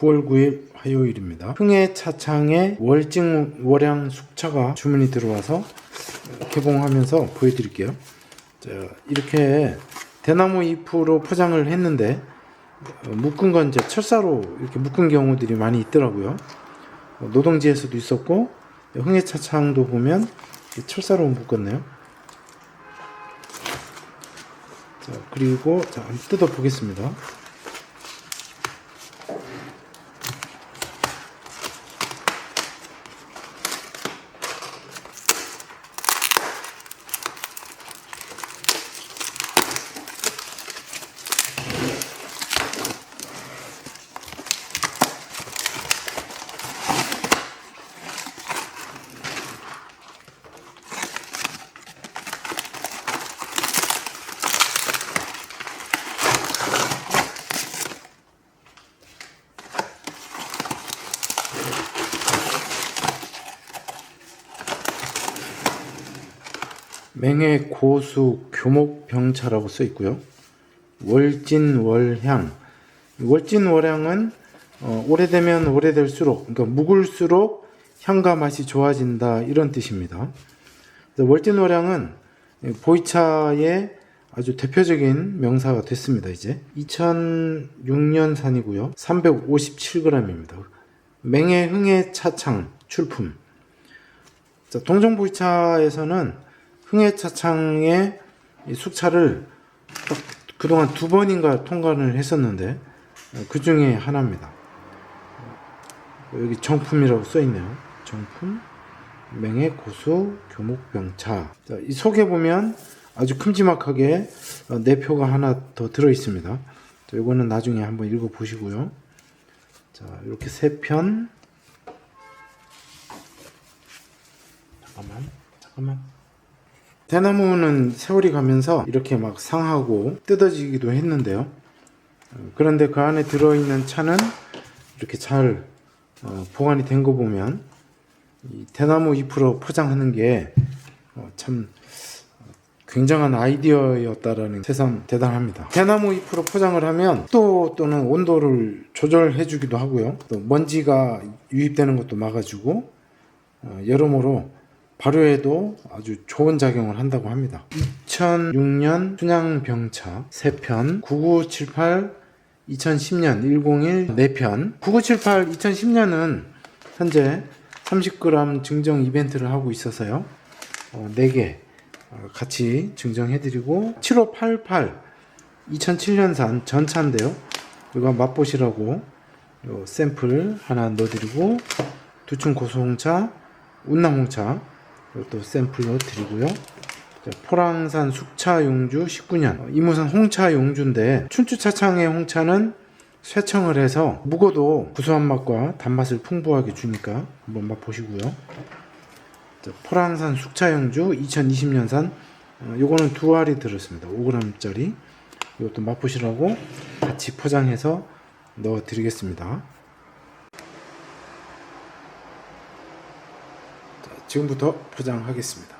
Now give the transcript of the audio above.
9월 9일 화요일입니다. 흥해 차창에 월증 월양 숙차가 주문이 들어와서 개봉하면서 보여드릴게요. 자, 이렇게 대나무 잎으로 포장을 했는데 어, 묶은 건 이제 철사로 이렇게 묶은 경우들이 많이 있더라고요. 어, 노동지에서도 있었고 흥해 차창도 보면 철사로 묶었네요. 자, 그리고 자, 한번 뜯어 보겠습니다. 맹해 고수 교목병차라고 써 있고요. 월진월향. 월진월향은 어, 오래되면 오래될수록, 그러니까 묵을수록 향과 맛이 좋아진다 이런 뜻입니다. 월진월향은 보이차의 아주 대표적인 명사가 됐습니다. 이제 2006년산이고요. 357g입니다. 맹해 흥해 차창 출품. 자, 동정보이차에서는 흥해차창의 이 숙차를 딱 그동안 두 번인가 통과를 했었는데 그 중에 하나입니다. 여기 정품이라고 써 있네요. 정품 맹해 고수 교목병차. 자, 이 속에 보면 아주 큼지막하게 어, 내표가 하나 더 들어 있습니다. 자, 이거는 나중에 한번 읽어 보시고요. 자, 이렇게 세 편. 잠깐만, 잠깐만. 대나무는 세월이 가면서 이렇게 막 상하고 뜯어지기도 했는데요. 어, 그런데 그 안에 들어있는 차는 이렇게 잘 어, 보관이 된 거 보면 이 대나무 잎으로 포장하는 게 참 굉장한 아이디어였다라는 새삼 대단합니다. 대나무 잎으로 포장을 하면 또 또는 온도를 조절해 주기도 하고요. 또 먼지가 유입되는 것도 막아주고 어, 여러모로 발효에도 아주 좋은 작용을 한다고 합니다. 2006년 순양병차 3편, 9978 2010년 101 4편, 9978 2010년은 현재 30g 증정 이벤트를 하고 있어서요. 어, 4개 어, 같이 증정해드리고 7588 2007년산 전차인데요. 이거 맛보시라고 요 샘플 하나 넣어드리고 두충 고소홍차, 운남홍차 이것도 샘플로 드리고요. 자, 포랑산 숙차 용주 19년 어, 이무산 홍차 용주인데 춘추차창의 홍차는 쇠청을 해서 묵어도 구수한 맛과 단맛을 풍부하게 주니까 한번 맛보시고요. 자, 포랑산 숙차 용주 2020년산 어, 요거는 두 알이 들었습니다. 5g짜리 이것도 맛보시라고 같이 포장해서 넣어 드리겠습니다. 지금부터 포장하겠습니다.